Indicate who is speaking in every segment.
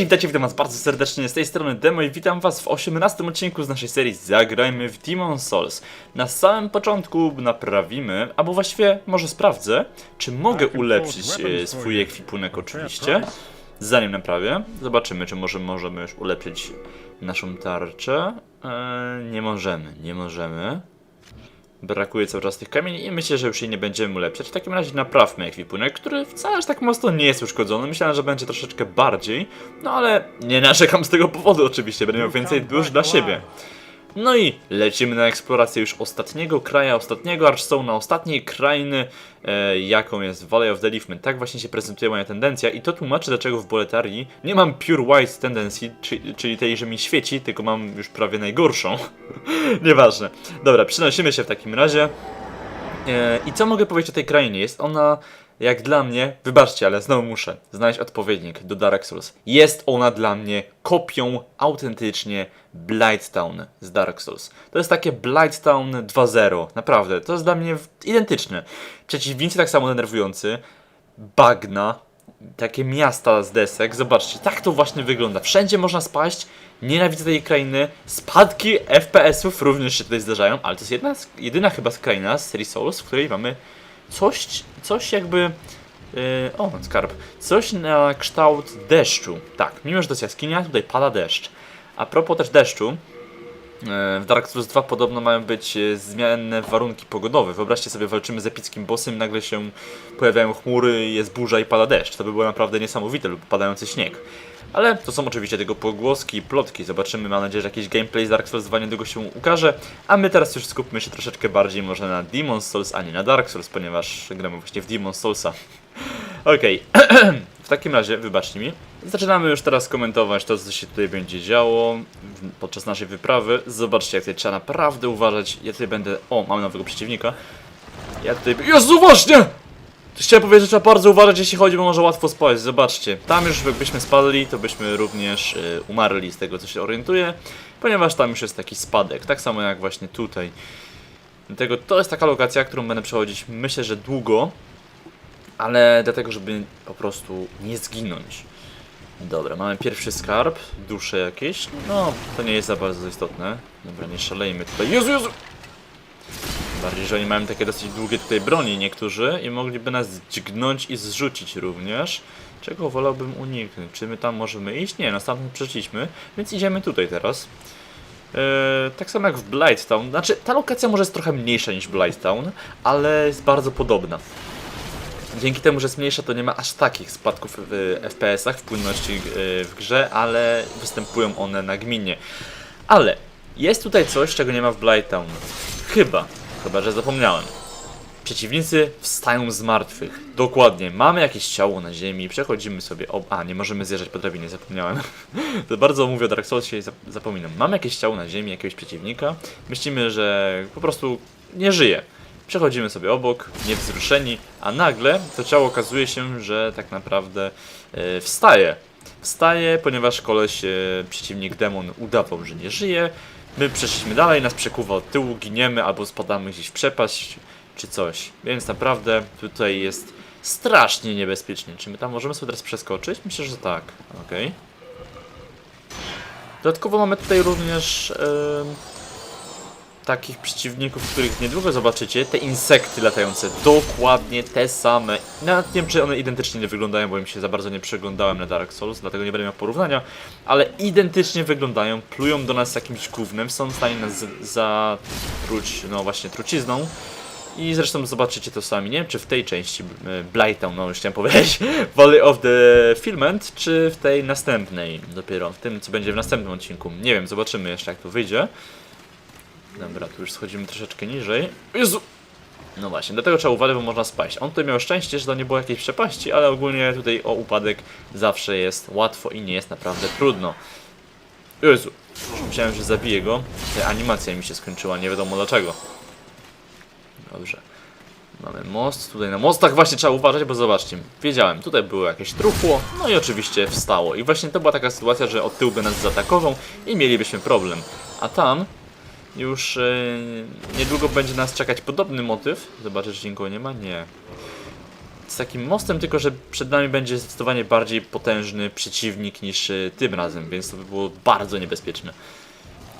Speaker 1: Cześć, witajcie, witam was bardzo serdecznie z tej strony Demo i witam was w 18 odcinku z naszej serii Zagrajmy w Demon Souls. Na samym początku naprawimy, albo właściwie może sprawdzę, czy mogę ulepszyć e, swój ekwipunek oczywiście. Zanim naprawię, zobaczymy, czy może możemy już ulepszyć naszą tarczę. E, nie możemy, nie możemy. Brakuje cały czas tych kamieni i myślę, że już jej nie będziemy ulepszać. W takim razie naprawmy ekwipunek, który wcale aż tak mocno nie jest uszkodzony. Myślałem, że będzie troszeczkę bardziej, no ale nie narzekam z tego powodu oczywiście, będę miał więcej dusz dla siebie. No i lecimy na eksplorację już ostatniego kraja, ostatniego Archstone'a, ostatniej krainy, e, jaką jest Valley of the Leafmen. Tak właśnie się prezentuje moja tendencja i to tłumaczy, dlaczego w Boletarii nie mam Pure White Tendency, czyli, czyli tej, że mi świeci, tylko mam już prawie najgorszą. Nieważne. Dobra, przenosimy się w takim razie. E, I co mogę powiedzieć o tej krainie? Jest ona, jak dla mnie, wybaczcie, ale znowu muszę znaleźć odpowiednik do Dark Souls. Jest ona dla mnie kopią autentycznie Blighttown z Dark Souls. To jest takie Blighttown 2.0, naprawdę. To jest dla mnie identyczne. Przeciwnicy tak samo denerwujący, bagna, takie miasta z desek. Zobaczcie, tak to właśnie wygląda. Wszędzie można spaść. Nienawidzę tej krainy. Spadki FPS-ów również się tutaj zdarzają, ale to jest jedna, jedyna chyba kraina z serii Souls, w której mamy coś, coś jakby. Yy, o, skarb. Coś na kształt deszczu. Tak, mimo że to jest jaskinia, tutaj pada deszcz. A propos też deszczu, E, W Dark Souls 2 podobno mają być e, zmienne warunki pogodowe. Wyobraźcie sobie, walczymy z epickim bossem, nagle się pojawiają chmury, jest burza i pada deszcz. To by było naprawdę niesamowite, lub padający śnieg. Ale to są oczywiście tylko pogłoski i plotki. Zobaczymy, mam nadzieję, że jakiś gameplay z Dark Souls 2 niedługo się ukaże. A my teraz już skupmy się troszeczkę bardziej może na Demon Souls, a nie na Dark Souls, ponieważ gramy właśnie w Demon Soulsa. Okej, w takim razie, wybaczcie mi, zaczynamy już teraz komentować to, co się tutaj będzie działo podczas naszej wyprawy. Zobaczcie, jak tutaj trzeba naprawdę uważać. Ja tutaj będę... O, mamy nowego przeciwnika. Ja tutaj... Jezu, właśnie! Chciałem powiedzieć, że trzeba bardzo uważać, jeśli chodzi, bo może łatwo spaść. Zobaczcie, tam już jakbyśmy spadli, to byśmy również y, umarli z tego, co się orientuję, ponieważ tam już jest taki spadek. Tak samo jak właśnie tutaj. Dlatego to jest taka lokacja, którą będę przechodzić, myślę, że długo, ale dlatego, żeby po prostu nie zginąć. Dobra, mamy pierwszy skarb, dusze jakieś. No, to nie jest za bardzo istotne. Dobra, nie szalejmy tutaj. Jezu, Jezu! Bardziej, że oni mają takie dosyć długie tutaj broni niektórzy i mogliby nas dźgnąć i zrzucić również. Czego wolałbym uniknąć? Czy my tam możemy iść? Nie, no stamtąd przeszliśmy, więc idziemy tutaj teraz. Eee, tak samo jak w Blighttown. Znaczy, ta lokacja może jest trochę mniejsza niż Blighttown, ale jest bardzo podobna. Dzięki temu, że jest mniejsza, to nie ma aż takich spadków w FPS-ach, w płynności yy, w grze, ale występują one nagminnie. Ale jest tutaj coś, czego nie ma w Blighttown. Chyba, chyba że zapomniałem. Przeciwnicy wstają z martwych. Dokładnie. Mamy jakieś ciało na ziemi, przechodzimy sobie. O, a, nie możemy zjeżdżać po drabinie, zapomniałem. to bardzo mówię o Dark Soulsie i zap- zapominam. Mamy jakieś ciało na ziemi, jakiegoś przeciwnika. Myślimy, że po prostu nie żyje. Przechodzimy sobie obok, niewzruszeni, a nagle to ciało okazuje się, że tak naprawdę e, wstaje. Wstaje, ponieważ koleś, e, przeciwnik demon udawał, że nie żyje. My przeszliśmy dalej, nas przekuwa od tyłu, giniemy albo spadamy gdzieś w przepaść czy coś. Więc naprawdę tutaj jest strasznie niebezpiecznie. Czy my tam możemy sobie teraz przeskoczyć? Myślę, że tak. Okej. Dodatkowo mamy tutaj również em, takich przeciwników, których niedługo zobaczycie. Te insekty latające, dokładnie te same. Nawet nie wiem, czy one identycznie nie wyglądają, bo im się za bardzo nie przeglądałem na Dark Souls, dlatego nie będę miał porównania, ale identycznie wyglądają, plują do nas jakimś gównem, są w stanie nas zatruć, no właśnie, trucizną. I zresztą zobaczycie to sami, nie wiem czy w tej części e, Blighttown, no już chciałem powiedzieć, Valley of the Filament, czy w tej następnej dopiero, w tym co będzie w następnym odcinku. Nie wiem, zobaczymy jeszcze jak to wyjdzie. Dobra, tu już schodzimy troszeczkę niżej. Jezu! No właśnie, do tego trzeba uważać, bo można spaść. On tutaj miał szczęście, że to nie było jakiejś przepaści, ale ogólnie tutaj o upadek zawsze jest łatwo i nie jest naprawdę trudno. Jezu, myślałem, że zabiję go. Ta animacja mi się skończyła, nie wiadomo dlaczego. Dobrze. Mamy most, tutaj na mostach właśnie trzeba uważać, bo zobaczcie, wiedziałem, tutaj było jakieś truchło, no i oczywiście wstało. I właśnie to była taka sytuacja, że od tyłu by nas zaatakował i mielibyśmy problem. A tam już e, niedługo będzie nas czekać podobny motyw. Zobaczę, czy nikogo nie ma? Nie. z takim mostem, tylko że przed nami będzie zdecydowanie bardziej potężny przeciwnik niż y, tym razem, więc to by było bardzo niebezpieczne.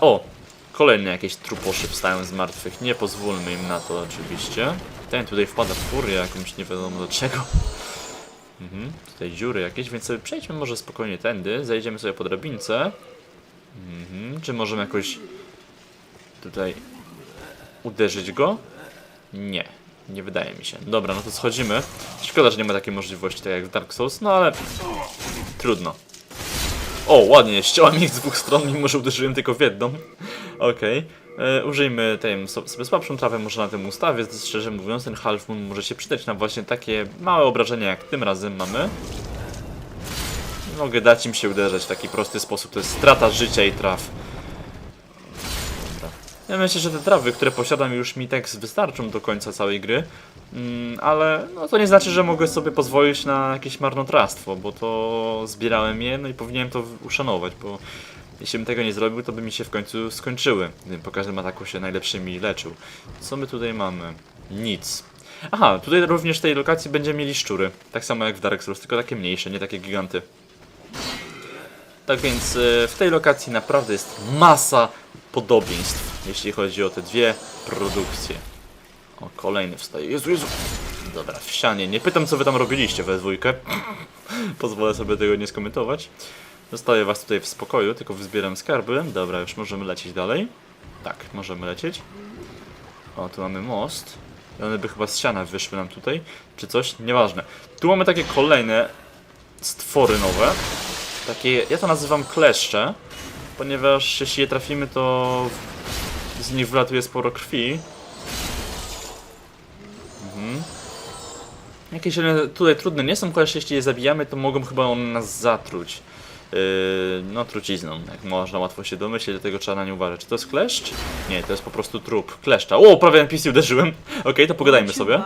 Speaker 1: O! Kolejne jakieś truposzy wstają z martwych. Nie pozwólmy im na to oczywiście. Ten tutaj wpada w furię jakąś nie wiadomo do czego. Mhm, tutaj dziury jakieś, więc sobie przejdźmy może spokojnie tędy. Zejdziemy sobie po drabince. Mhm, czy możemy jakoś tutaj uderzyć go? Nie, nie wydaje mi się. Dobra, no to schodzimy. Szkoda, że nie ma takiej możliwości tak jak w Dark Souls, no ale trudno. O, ładnie, ściąłem ich z dwóch stron, mimo że uderzyłem tylko w jedną. Okej. E, Użyjmy tej so- sobie słabszą trawę, może na tym ustawie. Szczerze mówiąc, ten Half Moon może się przydać na właśnie takie małe obrażenia, jak tym razem mamy. Mogę dać im się uderzać w taki prosty sposób. To jest strata życia i traw. Ja myślę, że te trawy, które posiadam już mi tak wystarczą do końca całej gry. Mm, ale no, to nie znaczy, że mogę sobie pozwolić na jakieś marnotrawstwo, bo to zbierałem je, no i powinienem to uszanować, bo jeśli bym tego nie zrobił, to by mi się w końcu skończyły. Po każdym ataku się najlepszymi leczył. Co my tutaj mamy? Nic. Aha, tutaj również w tej lokacji będziemy mieli szczury. Tak samo jak w Dark Souls, tylko takie mniejsze, nie takie giganty. Tak więc e, w tej lokacji naprawdę jest masa podobieństw, jeśli chodzi o te dwie produkcje. O, kolejny wstaje. Jezu, Jezu. Dobra, w ścianie. Nie pytam, co wy tam robiliście we dwójkę. Pozwolę sobie tego nie skomentować. Zostawię was tutaj w spokoju, tylko wyzbieram skarby. Dobra, już możemy lecieć dalej. Tak, możemy lecieć. O, tu mamy most. I one by chyba z ściana wyszły nam tutaj, czy coś, nieważne. Tu mamy takie kolejne stwory nowe. Takie, ja to nazywam kleszcze, ponieważ jeśli je trafimy, to z nich wylatuje sporo krwi. Mhm. Jakieś one tutaj trudne nie są, chociaż jeśli je zabijamy, to mogą chyba one nas zatruć. Yy, no, trucizną, jak można łatwo się domyśleć, dlatego trzeba na nie uważać. Czy to jest kleszcz? Nie, to jest po prostu trup. Kleszcza. O, prawie NPC uderzyłem. Okej, to pogadajmy sobie.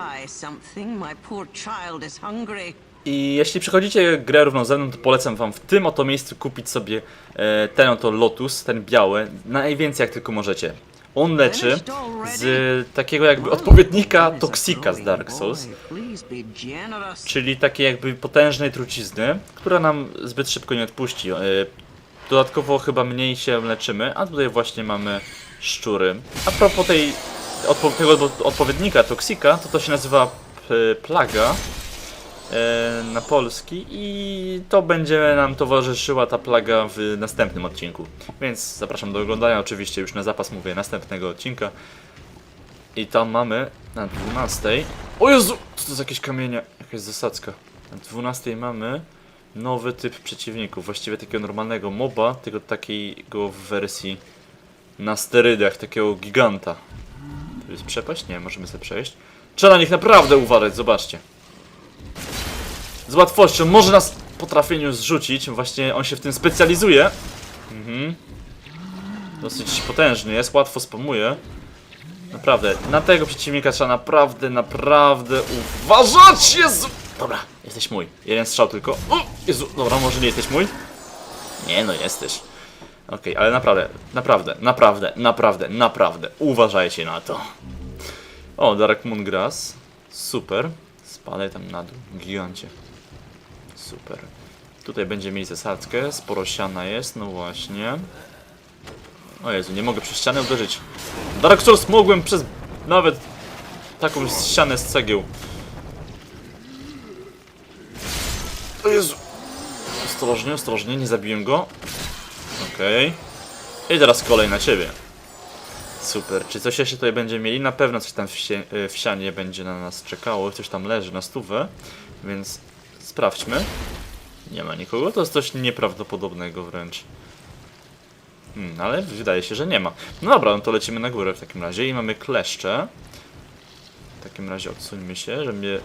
Speaker 1: I jeśli przychodzicie grę równą ze mną, to polecam wam w tym oto miejscu kupić sobie e, ten oto Lotus, ten biały, najwięcej jak tylko możecie. On leczy z takiego jakby odpowiednika Toxika z Dark Souls, czyli takiej jakby potężnej trucizny, która nam zbyt szybko nie odpuści. E, dodatkowo chyba mniej się leczymy, a tutaj właśnie mamy szczury. A propos tej, odpo, tego odpowiednika Toxika, to to się nazywa p, Plaga e, na polski i to będzie nam towarzyszyła ta plaga w następnym odcinku. Więc zapraszam do oglądania, oczywiście już na zapas mówię następnego odcinka. I tam mamy na 12. O Jezu! Co to jest jakieś kamienie? Jakaś zasadzka. Na 12 mamy nowy typ przeciwników. Właściwie takiego normalnego moba, tylko takiego w wersji na sterydach, takiego giganta. Tu jest przepaść? Nie, możemy sobie przejść. Trzeba na nich naprawdę uważać, zobaczcie. Z łatwością może nas po trafieniu zrzucić. Właśnie on się w tym specjalizuje. Mhm. Dosyć potężny jest, łatwo spamuje. Naprawdę, na tego przeciwnika trzeba naprawdę, naprawdę uważać! Jezu! Dobra, jesteś mój. Jeden strzał tylko. O! Jezu, dobra, może nie jesteś mój? Nie, no jesteś. Okej, ale naprawdę, naprawdę, naprawdę, naprawdę, naprawdę, uważajcie na to. O, Dark Moon Grass. Super. Spadaj tam na dół, gigancie. Super. Tutaj będzie mieć zasadzkę, sporo siana jest, no właśnie. O Jezu, nie mogę przez ścianę uderzyć. Dark Souls mogłem przez nawet taką ścianę z cegieł. O Jezu. Ostrożnie, ostrożnie, nie zabiłem go. Okej. I teraz kolej na ciebie. Super. Czy coś jeszcze tutaj będzie mieli? Na pewno coś tam w, sie- y, w sianie będzie na nas czekało. Coś tam leży na stówę. Więc sprawdźmy. Nie ma nikogo. To jest coś nieprawdopodobnego wręcz. Hmm, ale wydaje się, że nie ma. No dobra, no to lecimy na górę w takim razie i mamy kleszcze. W takim razie odsuńmy się, żeby mnie...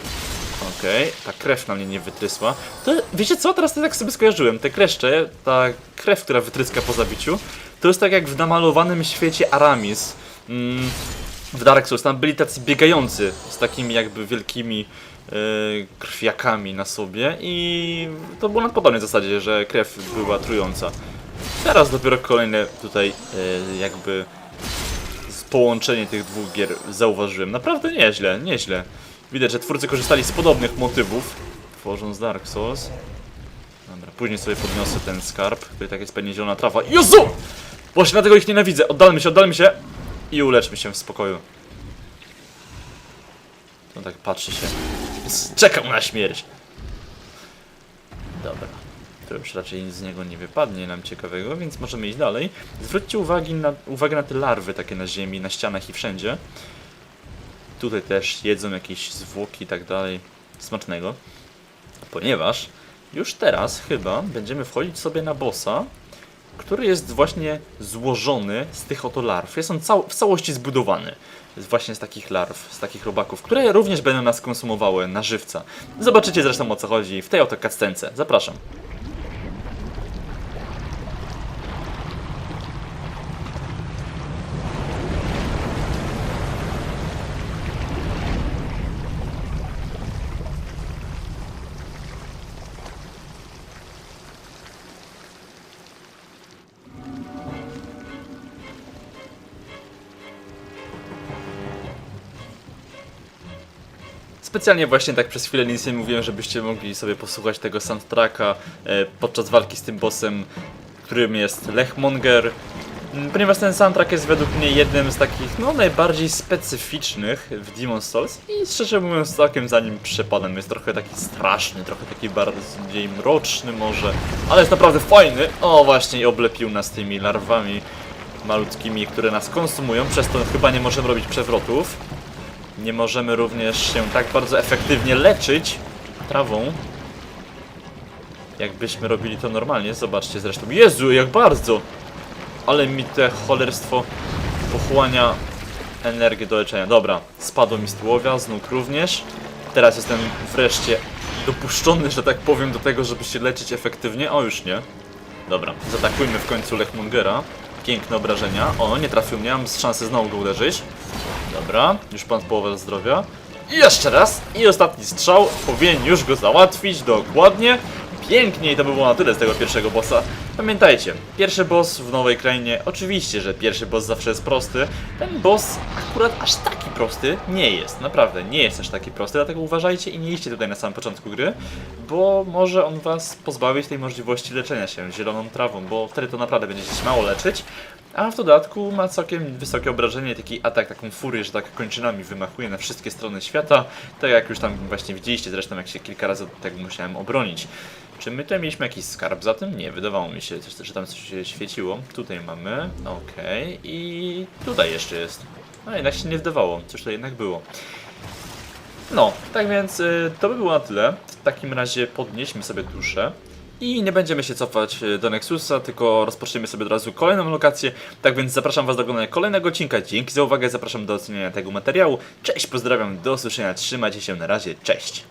Speaker 1: Okej, ta krew na mnie nie wytrysła. To, wiecie co, teraz to tak sobie skojarzyłem. Te kleszcze, ta krew, która wytryska po zabiciu, to jest tak jak w namalowanym świecie Aramis. Mm, w Dark Souls, tam byli tacy biegający z takimi jakby wielkimi e, krwiakami na sobie i to było na podobnej zasadzie, że krew była trująca. Teraz dopiero kolejne tutaj e, jakby połączenie tych dwóch gier zauważyłem. Naprawdę nieźle, nieźle. Widać, że twórcy korzystali z podobnych motywów, tworząc Dark Souls. Dobra, później sobie podniosę ten skarb, który tak jest pewnie zielona trawa. Jezu! Właśnie dlatego ich nienawidzę. Oddalmy się, oddalmy się i uleczmy się w spokoju. On tak patrzy się. Czekam na śmierć. Dobra. To już raczej nic z niego nie wypadnie nam ciekawego, więc możemy iść dalej. Zwróćcie uwagi na, uwagę na te larwy takie na ziemi, na ścianach i wszędzie. Tutaj też jedzą jakieś zwłoki i tak dalej. Smacznego. Ponieważ już teraz chyba będziemy wchodzić sobie na bossa, który jest właśnie złożony z tych oto larw. Jest on cał w całości zbudowany właśnie z takich larw, z takich robaków, które również będą nas konsumowały na żywca. Zobaczycie zresztą o co chodzi w tej oto cutscence. Zapraszam. Specjalnie właśnie tak przez chwilę nic nie mówiłem, żebyście mogli sobie posłuchać tego soundtracka e, podczas walki z tym bossem, którym jest Lechmonger. Mm, Ponieważ ten soundtrack jest według mnie jednym z takich, no, najbardziej specyficznych w Demon's Souls i szczerze mówiąc całkiem za nim przepadam. Jest trochę taki straszny, trochę taki bardziej mroczny może, ale jest naprawdę fajny. O, właśnie i oblepił nas tymi larwami malutkimi, które nas konsumują, przez to chyba nie możemy robić przewrotów. Nie możemy również się tak bardzo efektywnie leczyć trawą. Jakbyśmy robili to normalnie. Zobaczcie zresztą. Jezu, jak bardzo! Ale mi te cholerstwo pochłania energię do leczenia. Dobra, spadło mi z tułowia, z nóg również. Teraz jestem wreszcie dopuszczony, że tak powiem, do tego, żeby się leczyć efektywnie. O, już nie. Dobra, zaatakujmy w końcu Lechmungera. Piękne obrażenia. O, nie trafił mnie, mam szansę znowu go uderzyć. Dobra, już pan połowę zdrowia. I jeszcze raz. I ostatni strzał. Powinien już go załatwić dokładnie. Pięknie to by było na tyle z tego pierwszego bossa. Pamiętajcie, pierwszy boss w nowej krainie, oczywiście, że pierwszy boss zawsze jest prosty. Ten boss akurat aż taki prosty nie jest. Naprawdę, nie jest aż taki prosty, dlatego uważajcie i nie idźcie tutaj na samym początku gry, bo może on was pozbawić tej możliwości leczenia się zieloną trawą, bo wtedy to naprawdę będziecie się mało leczyć. A w dodatku ma całkiem wysokie obrażenie, taki atak, taką furię, że tak kończynami wymachuje na wszystkie strony świata. Tak jak już tam właśnie widzieliście zresztą, jak się kilka razy od tego musiałem obronić. Czy my tutaj mieliśmy jakiś skarb za tym? Nie, wydawało mi się, coś- że tam coś się świeciło. Tutaj mamy, okej, i tutaj jeszcze jest. No jednak się nie wydawało, coś to jednak było. No, tak więc y, to by było na tyle. W takim razie podnieśmy sobie duszę. I nie będziemy się cofać y, do Nexusa, tylko rozpoczniemy sobie od razu kolejną lokację. Tak więc zapraszam Was do oglądania kolejnego odcinka. Dzięki za uwagę, zapraszam do oceniania tego materiału. Cześć, pozdrawiam, do usłyszenia, trzymajcie się, na razie, cześć.